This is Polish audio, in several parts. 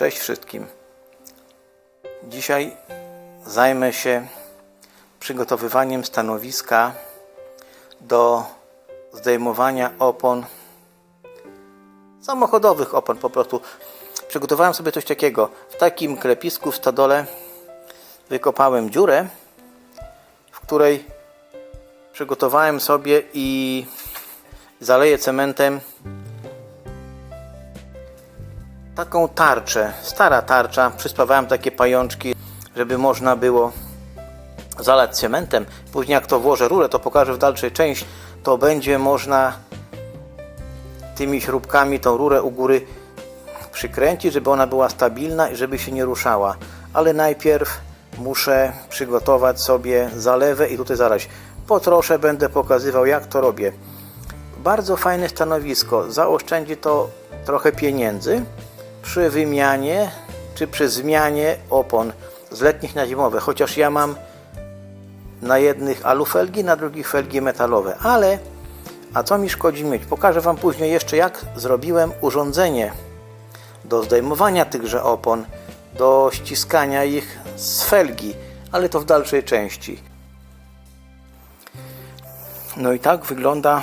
Cześć wszystkim. Dzisiaj zajmę się przygotowywaniem stanowiska do zdejmowania opon samochodowych opon po prostu. Przygotowałem sobie coś takiego. W takim klepisku w stodole wykopałem dziurę, w której przygotowałem sobie i zaleję cementem taką tarczę, stara tarcza, przyspawałem takie pajączki, żeby można było zalać cementem. Później jak to włożę rurę, to pokażę w dalszej części, to będzie można tymi śrubkami tą rurę u góry przykręcić, żeby ona była stabilna i żeby się nie ruszała. Ale najpierw muszę przygotować sobie zalewę i tutaj zalać. Po trosze będę pokazywał jak to robię. Bardzo fajne stanowisko. Zaoszczędzi to trochę pieniędzy przy wymianie czy przy zmianie opon z letnich na zimowe. Chociaż ja mam na jednych alufelgi, na drugich felgi metalowe. Ale a co mi szkodzi mieć? Pokażę Wam później jeszcze jak zrobiłem urządzenie do zdejmowania tychże opon, do ściskania ich z felgi, ale to w dalszej części. No i tak wygląda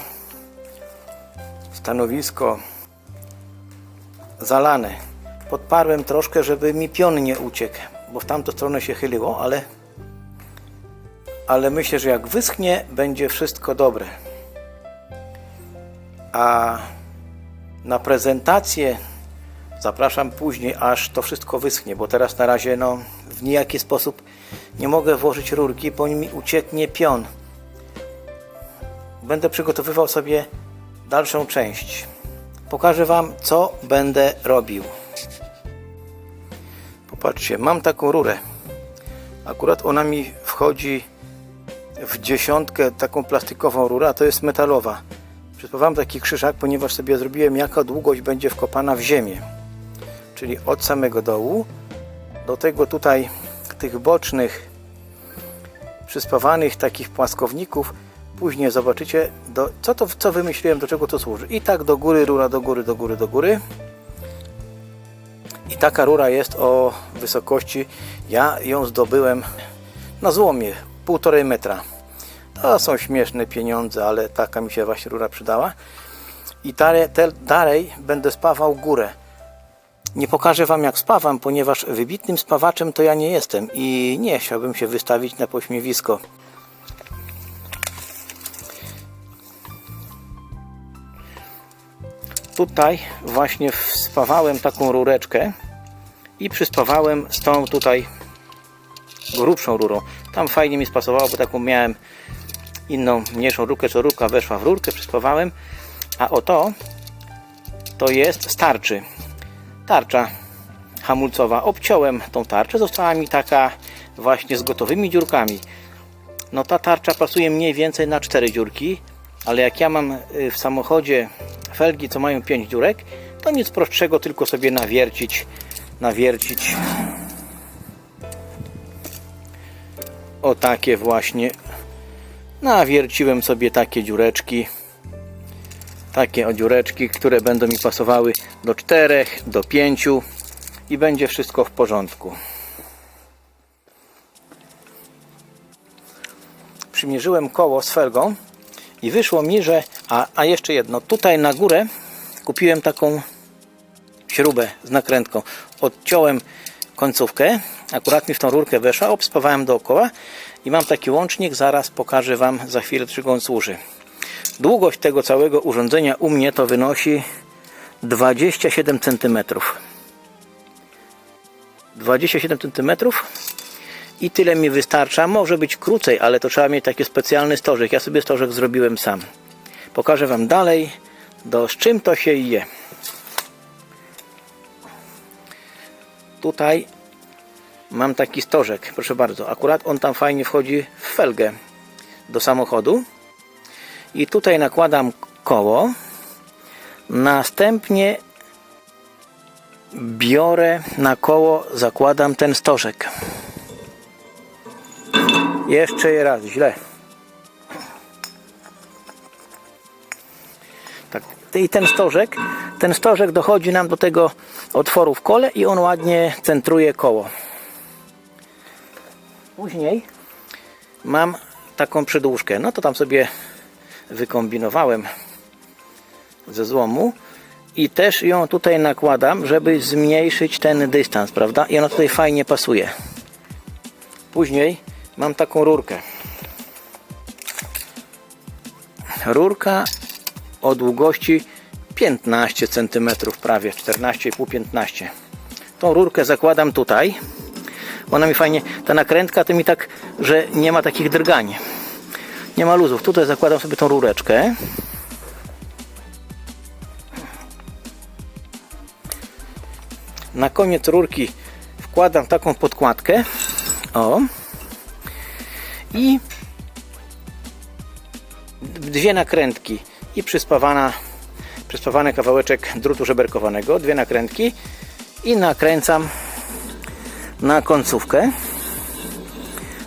stanowisko zalane. Podparłem troszkę, żeby mi pion nie uciekł, bo w tamtą stronę się chyliło, ale, ale myślę, że jak wyschnie, będzie wszystko dobre. A na prezentację zapraszam później, aż to wszystko wyschnie, bo teraz na razie no, w nijaki sposób nie mogę włożyć rurki, bo mi ucieknie pion. Będę przygotowywał sobie dalszą część. Pokażę Wam, co będę robił. Popatrzcie, mam taką rurę. Akurat ona mi wchodzi w dziesiątkę, taką plastikową rurę, a to jest metalowa. Przyspawałem taki krzyżak, ponieważ sobie zrobiłem, jaka długość będzie wkopana w ziemię. Czyli od samego dołu do tego tutaj tych bocznych przyspawanych takich płaskowników później zobaczycie do, co to co wymyśliłem, do czego to służy. I tak do góry, rura do góry, do góry, do góry. I taka rura jest o wysokości, ja ją zdobyłem na złomie, półtorej metra. To są śmieszne pieniądze, ale taka mi się właśnie rura przydała. I dalej, dalej będę spawał górę. Nie pokażę Wam jak spawam, ponieważ wybitnym spawaczem to ja nie jestem i nie chciałbym się wystawić na pośmiewisko. Tutaj właśnie spawałem taką rureczkę i przyspawałem z tą tutaj grubszą rurą. Tam fajnie mi spasowało, bo taką miałem inną, mniejszą rurkę, co rurka weszła w rurkę, przyspawałem. A oto to jest starczy. Tarcza hamulcowa. Obciąłem tą tarczę, została mi taka właśnie z gotowymi dziurkami. No ta tarcza pasuje mniej więcej na cztery dziurki, ale jak ja mam y, w samochodzie felgi, co mają 5 dziurek, to nic prostszego, tylko sobie nawiercić, nawiercić. O takie właśnie. Nawierciłem sobie takie dziureczki. Takie o dziureczki, które będą mi pasowały do 4, do 5 i będzie wszystko w porządku. Przymierzyłem koło z felgą i wyszło mi, że a, a jeszcze jedno, tutaj na górę kupiłem taką śrubę z nakrętką odciąłem końcówkę akurat mi w tą rurkę weszła, obspawałem dookoła i mam taki łącznik, zaraz pokażę Wam za chwilę czego on służy długość tego całego urządzenia u mnie to wynosi 27 cm 27 cm i tyle mi wystarcza. Może być krócej, ale to trzeba mieć taki specjalny stożek. Ja sobie stożek zrobiłem sam. Pokażę Wam dalej, do, z czym to się je. Tutaj mam taki stożek, proszę bardzo. Akurat on tam fajnie wchodzi w felgę do samochodu. I tutaj nakładam koło. Następnie biorę na koło, zakładam ten stożek. Jeszcze raz, źle. Tak, i ten stożek, ten stożek dochodzi nam do tego otworu w kole i on ładnie centruje koło. Później mam taką przedłużkę. No to tam sobie wykombinowałem ze złomu i też ją tutaj nakładam, żeby zmniejszyć ten dystans, prawda? I ona tutaj fajnie pasuje. Później mam taką rurkę. Rurka o długości 15 cm, prawie 14,5-15. Tą rurkę zakładam tutaj. Ona mi fajnie, ta nakrętka to mi tak, że nie ma takich drgań. Nie ma luzów. Tutaj zakładam sobie tą rureczkę. Na koniec rurki wkładam taką podkładkę. O. I dwie nakrętki i przyspawana, przyspawany kawałeczek drutu żeberkowanego, dwie nakrętki i nakręcam na końcówkę.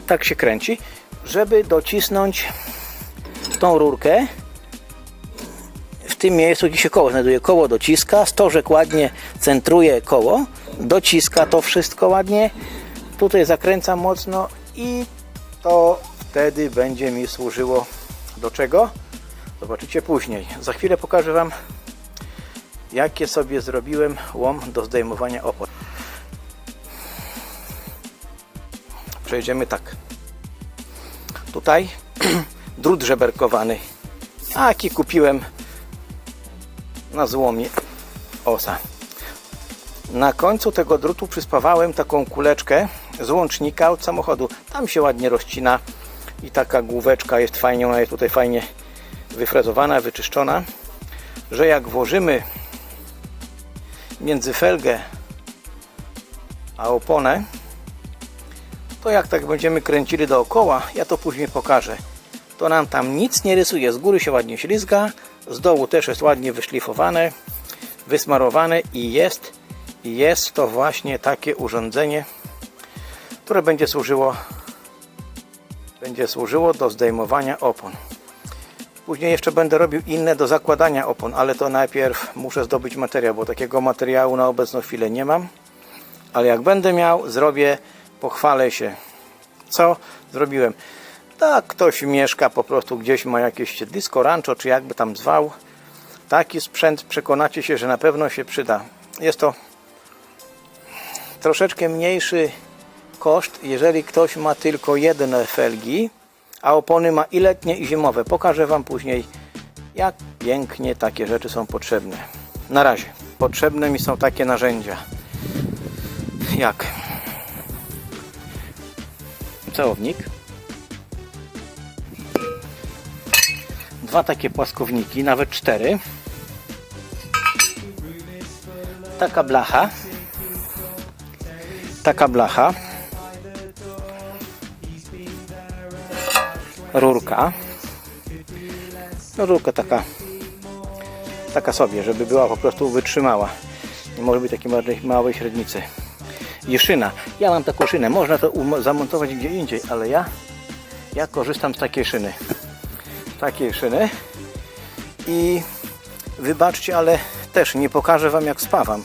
Tak się kręci, żeby docisnąć tą rurkę w tym miejscu, gdzie się koło znajduje. Koło dociska, stożek ładnie centruje koło, dociska to wszystko ładnie. Tutaj zakręcam mocno i to wtedy będzie mi służyło do czego? Zobaczycie później. Za chwilę pokażę Wam, jakie sobie zrobiłem łom do zdejmowania opon. Przejdziemy tak. Tutaj drut żeberkowany. Taki kupiłem na złomie osa. Na końcu tego drutu przyspawałem taką kuleczkę z łącznika od samochodu. Tam się ładnie rozcina i taka główeczka jest fajnie, ona jest tutaj fajnie wyfrezowana, wyczyszczona, że jak włożymy między felgę a oponę, to jak tak będziemy kręcili dookoła, ja to później pokażę, to nam tam nic nie rysuje. Z góry się ładnie ślizga, z dołu też jest ładnie wyszlifowane, wysmarowane i jest, jest to właśnie takie urządzenie, które będzie służyło będzie służyło do zdejmowania opon. Później jeszcze będę robił inne do zakładania opon, ale to najpierw muszę zdobyć materiał, bo takiego materiału na obecną chwilę nie mam. Ale jak będę miał, zrobię, pochwalę się, co zrobiłem. Tak, ktoś mieszka po prostu gdzieś, ma jakieś siedlisko, rancho, czy jakby tam zwał. Taki sprzęt przekonacie się, że na pewno się przyda. Jest to troszeczkę mniejszy koszt, jeżeli ktoś ma tylko jedne felgi, a opony ma i letnie i zimowe. Pokażę Wam później, jak pięknie takie rzeczy są potrzebne. Na razie. Potrzebne mi są takie narzędzia. Jak? Całownik. Dwa takie płaskowniki, nawet cztery. Taka blacha. Taka blacha. Rurka. No rurka taka taka sobie, żeby była po prostu wytrzymała. Nie może być takiej małej, średnicy. I szyna. Ja mam taką szynę. Można to um- zamontować gdzie indziej, ale ja ja korzystam z takiej szyny. Takiej szyny. I wybaczcie, ale też nie pokażę Wam jak spawam,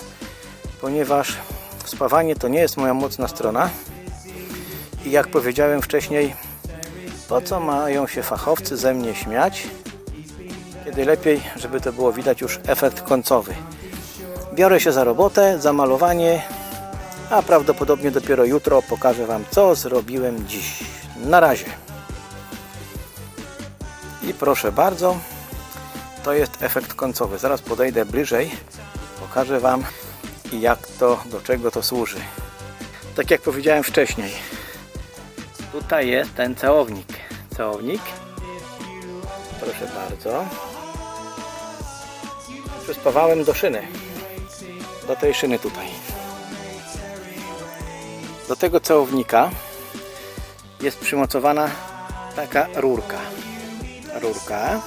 ponieważ spawanie to nie jest moja mocna strona. I jak powiedziałem wcześniej, po co mają się fachowcy ze mnie śmiać, kiedy lepiej, żeby to było widać już efekt końcowy. Biorę się za robotę, za malowanie, a prawdopodobnie dopiero jutro pokażę Wam, co zrobiłem dziś. Na razie. I proszę bardzo, to jest efekt końcowy. Zaraz podejdę bliżej, pokażę Wam, jak to, do czego to służy. Tak jak powiedziałem wcześniej, Tutaj jest ten całownik. Całownik. Proszę bardzo. Przyspawałem do szyny. Do tej szyny tutaj. Do tego całownika jest przymocowana taka rurka. Rurka,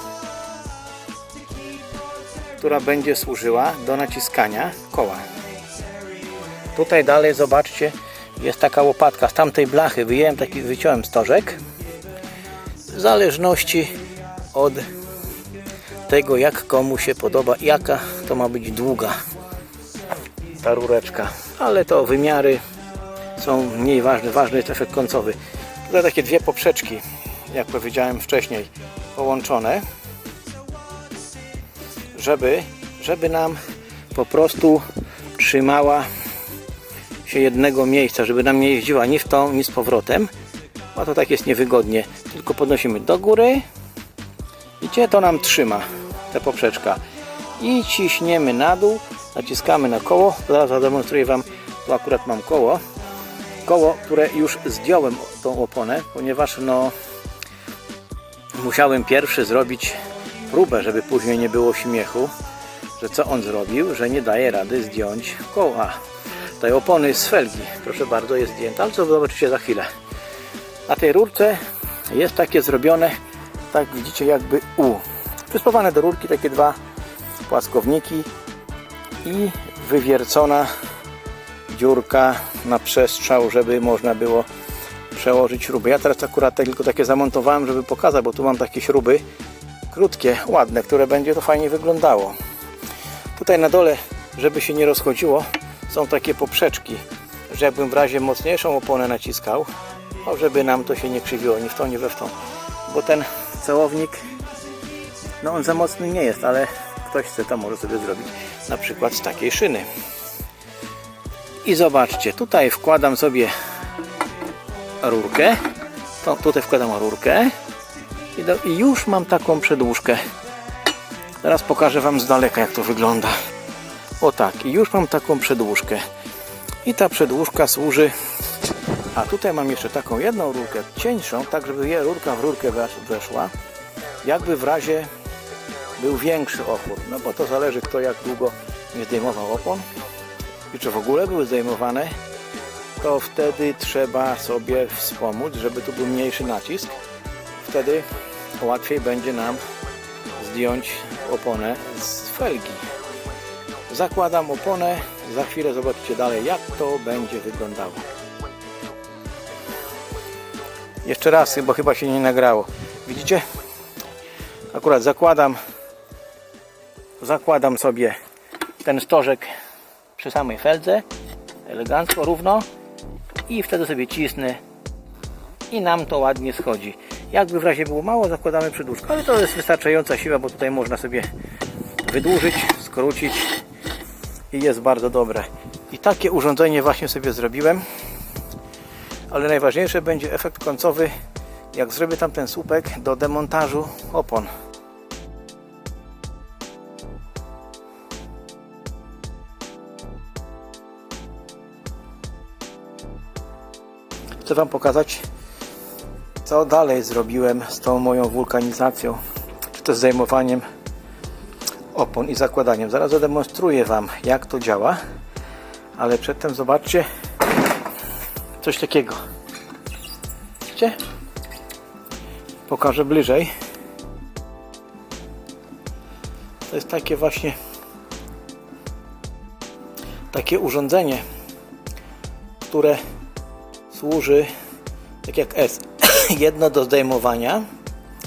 która będzie służyła do naciskania koła. Tutaj dalej zobaczcie jest taka łopatka z tamtej blachy wyjąłem taki, wyciąłem stożek w zależności od tego, jak komu się podoba, jaka to ma być długa ta rureczka. Ale to wymiary są mniej ważne. Ważny jest efekt końcowy. Tutaj takie dwie poprzeczki, jak powiedziałem wcześniej, połączone, żeby, żeby nam po prostu trzymała się jednego miejsca, żeby nam nie jeździła ni w tą, ni z powrotem, bo to tak jest niewygodnie. Tylko podnosimy do góry, Widzicie, to nam trzyma ta poprzeczka. I ciśniemy na dół, naciskamy na koło. Zaraz zademonstruję Wam, tu akurat mam koło. Koło, które już zdjąłem tą oponę, ponieważ no musiałem pierwszy zrobić próbę, żeby później nie było śmiechu, że co on zrobił, że nie daje rady zdjąć koła. Tej opony z felgi, proszę bardzo, jest zdjęta, ale to zobaczycie za chwilę. Na tej rurce jest takie zrobione, tak widzicie jakby U. Przyspawane do rurki takie dwa płaskowniki i wywiercona dziurka na przestrzał, żeby można było przełożyć śruby. Ja teraz akurat tak tylko takie zamontowałem, żeby pokazać, bo tu mam takie śruby krótkie, ładne, które będzie to fajnie wyglądało. Tutaj na dole, żeby się nie rozchodziło, są takie poprzeczki, że jakbym w razie mocniejszą oponę naciskał, to żeby nam to się nie krzywiło, ni w tą, ni we w tą. Bo ten celownik, no on za mocny nie jest, ale ktoś chce to może sobie zrobić na przykład z takiej szyny. I zobaczcie, tutaj wkładam sobie rurkę, to tutaj wkładam rurkę i, do, i już mam taką przedłużkę. Teraz pokażę Wam z daleka jak to wygląda. O tak, i już mam taką przedłużkę. I ta przedłużka służy a tutaj mam jeszcze taką jedną rurkę cieńszą, tak żeby je rurka w rurkę wesz- weszła. Jakby w razie był większy opór. No bo to zależy kto jak długo nie zdejmował opon i czy w ogóle były zdejmowane. To wtedy trzeba sobie wspomóc, żeby tu był mniejszy nacisk. Wtedy łatwiej będzie nam zdjąć oponę z felgi. Zakładam oponę, za chwilę zobaczycie dalej jak to będzie wyglądało. Jeszcze raz, bo chyba się nie nagrało. Widzicie? Akurat zakładam zakładam sobie ten stożek przy samej feldze elegancko, równo i wtedy sobie cisnę i nam to ładnie schodzi. Jakby w razie było mało, zakładamy przedłużkę, ale to jest wystarczająca siła, bo tutaj można sobie wydłużyć, skrócić i jest bardzo dobre. I takie urządzenie właśnie sobie zrobiłem ale najważniejszy będzie efekt końcowy. Jak zrobię tam ten słupek do demontażu opon. Chcę Wam pokazać co dalej zrobiłem z tą moją wulkanizacją. Czy z zajmowaniem opon i zakładaniem. Zaraz zademonstruję Wam jak to działa. Ale przedtem zobaczcie coś takiego. Widzicie? Pokażę bliżej. To jest takie właśnie takie urządzenie, które służy tak jak S. Jedno do zdejmowania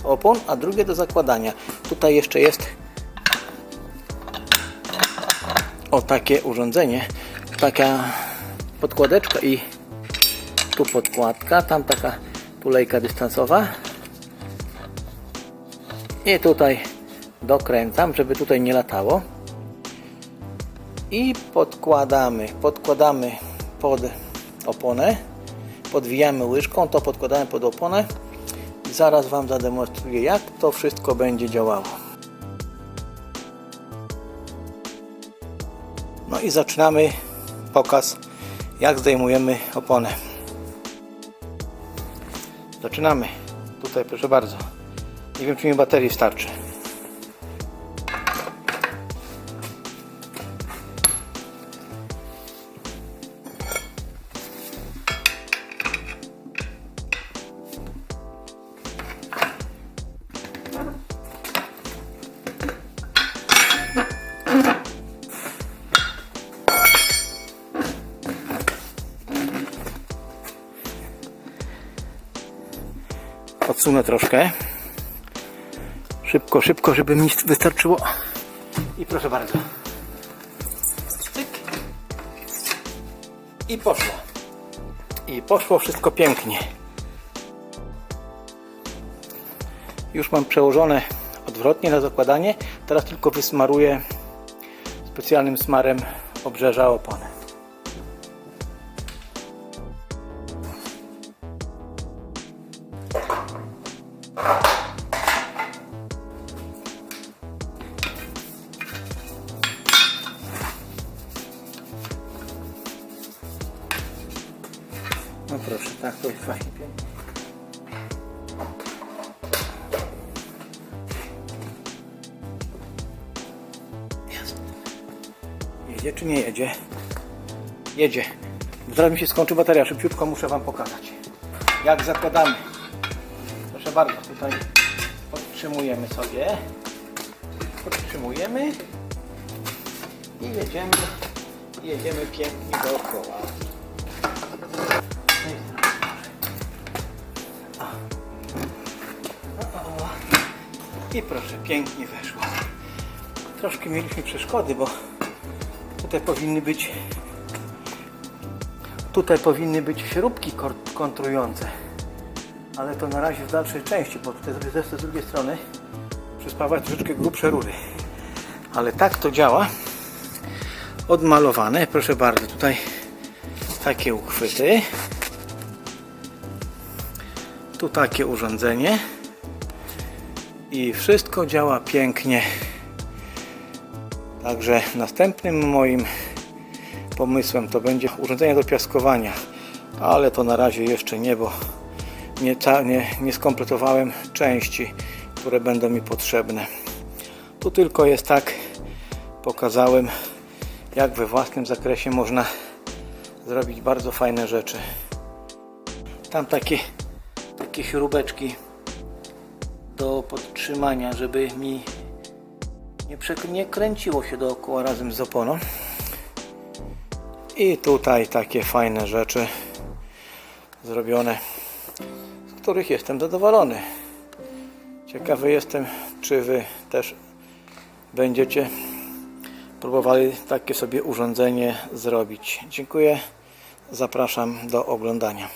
opon, a drugie do zakładania. Tutaj jeszcze jest o takie urządzenie, taka podkładeczka i tu podkładka, tam taka tulejka dystansowa. I tutaj dokręcam, żeby tutaj nie latało. I podkładamy, podkładamy pod oponę. Podwijamy łyżką, to podkładamy pod oponę. Zaraz Wam zademonstruję jak to wszystko będzie działało. No i zaczynamy pokaz jak zdejmujemy oponę Zaczynamy. Tutaj proszę bardzo. Nie wiem czy mi baterii starczy. Odsunę troszkę Szybko, szybko, żeby mi wystarczyło. I proszę bardzo. Cyk. I poszło. I poszło wszystko pięknie. Już mam przełożone odwrotnie na zakładanie. Teraz tylko wysmaruję specjalnym smarem obrzeża opony. No proszę, tak to jest. Jest. Jedzie czy nie jedzie? Jedzie. Zaraz mi się skończy bateria, szybciutko muszę Wam pokazać. Jak zakładamy. Tutaj podtrzymujemy sobie. Podtrzymujemy. I jedziemy. Jedziemy pięknie dookoła. I proszę, pięknie weszło. Troszkę mieliśmy przeszkody, bo tutaj powinny być tutaj powinny być śrubki kontrujące. Ale to na razie w dalszej części, bo tutaj z z drugiej strony przyspawać troszeczkę grubsze rury. Ale tak to działa. Odmalowane, proszę bardzo, tutaj takie uchwyty. Tu takie urządzenie. I wszystko działa pięknie. Także następnym moim pomysłem to będzie urządzenie do piaskowania. Ale to na razie jeszcze nie, bo nie, nie, nie skompletowałem części, które będą mi potrzebne. Tu tylko jest tak, pokazałem, jak we własnym zakresie można zrobić bardzo fajne rzeczy. Tam takie, takie śrubeczki do podtrzymania, żeby mi nie, nie kręciło się dookoła razem z oponą. I tutaj takie fajne rzeczy zrobione, których jestem zadowolony. Ciekawy jestem, czy Wy też będziecie próbowali takie sobie urządzenie zrobić. Dziękuję. Zapraszam do oglądania.